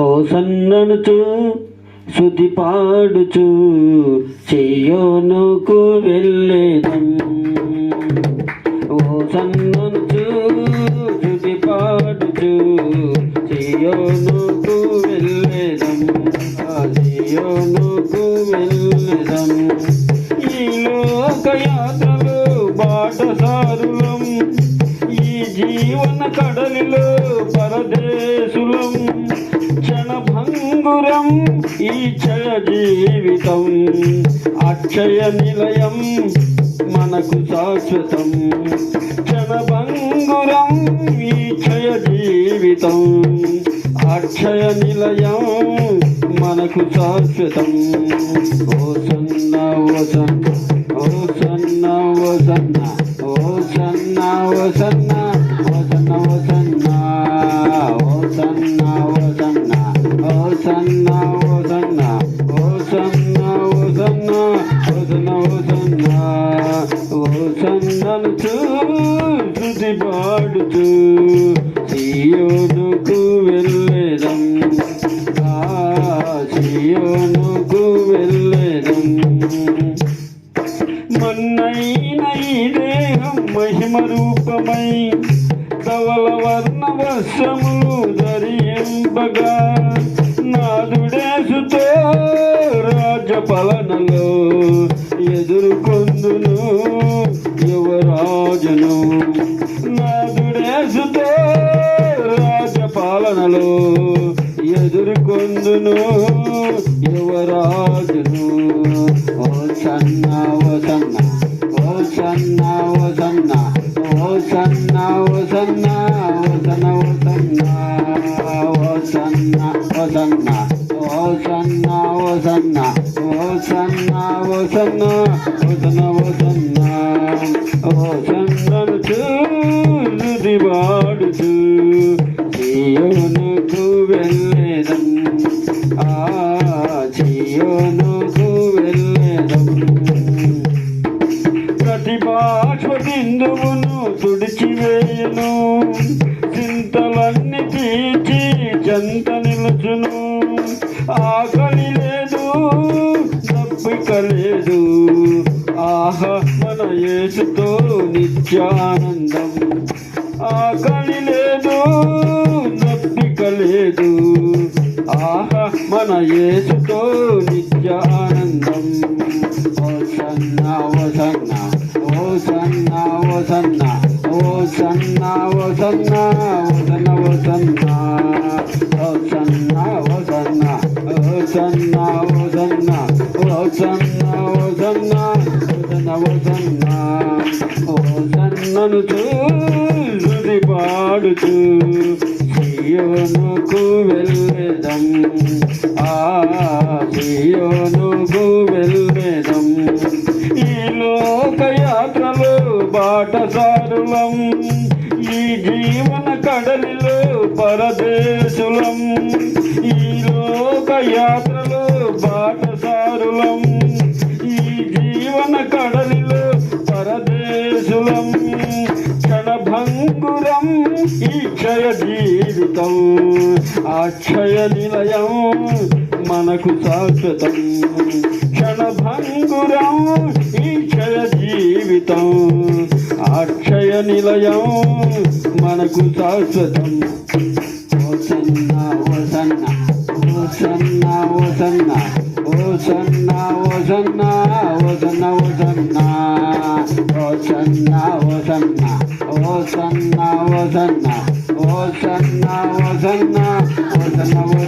సన్ననుచు శుతి పాడుచు చెయ్యోనుకు వెళ్ళేదం. ఓ సన్ననుచు శుద్ధి పాడుచు చెయ్యోనుకు వెళ్ళేదం. ఆ చెయ్యోనుకు వెళ్ళేదం. ఈ లోకయాత్రలు బాటసారులం ఈ జీవన కడలిలో పరదేశులం క్షణభంగురం ఈ క్షయ జీవితం అక్షయ నిలయం మనకు శాశ్వతం. క్షణభంగురం ఈ క్షయ జీవితం అక్షయ నిలయం మనకు శాశ్వతం. ఓ సన్న వసన్న ఓ సన్న వసన్న ఓ సన్న వసన్న. సన్న ఓ సన్న ఓ సన్న ఓ సన్న ఓ సన్న ఓ సన్న ఓ సన్నను చూసి పాడుచు సియోనుకు వెళ్ళేదం. ఆ సియోనుకు వెళ్ళేదం. మొన్నైన ఈ దేహం మహిమ రూపమై ధవల వర్ణ వర్షములు ధరింపగా. నాదుడేసుతో రాజ్య పాలనలో ఎదుర్కొందును యువరాజును. నాదుడేసుతో రాజ్య పాలనలో ఎదుర్కొందును యువరాజును. ఓ సన్న ఓ సన్న ఓ సన్న ఓ సన్న ఓ సన్న ఓ సన్న సన్న ఓ సన్న ఓ సన్న ఓ సన్న ఓ సన్న ఓ సన్న ఓ సన్న ఓ సన్న ఓ సన్న ఓ సన్నను చూసి వాడుచు సియోనుకు వెళ్ళేదం ఆ సియోనుకు వెళ్ళేదం. ప్రతి బాష్ప బిందువును తుడిచివేయను ఆహ మన యేసుతో నిత్యానందం ఆకలి లేదు దప్పిక లేదు ఆహా మన యేసుతో నిత్యానందం ఓ సన్న ఓ సన్న ఓ సన్న ఓ సన్న ఓ సన్న ఓ సన్న ఓ సన్న ఓ సన్న ఓ సన్న ఓ సన్న ఓ సన్న ఓ సన్న సన్నను చూసి పాడుచు సియోనుకు వెళ్ళేదం. ఆ సియోనుకు వెళ్ళేదం. ఈ లోక యాత్రలు బాటసారులం ఈ జీవన కడలిలో పరదేశులం. ఈ లోక యాత్రలో బాట అక్షయ నిలయం మనకు శాశ్వతం క్షణభంగురం ఈ క్షయ జీవితం అక్షయ నిలయం మనకు శాశ్వతం ఓ సన్న ఓ సన్న ఓ సన్న ఓ సన్న ఓ సన్న ఓ సన్న ఓ సన్న Gracias.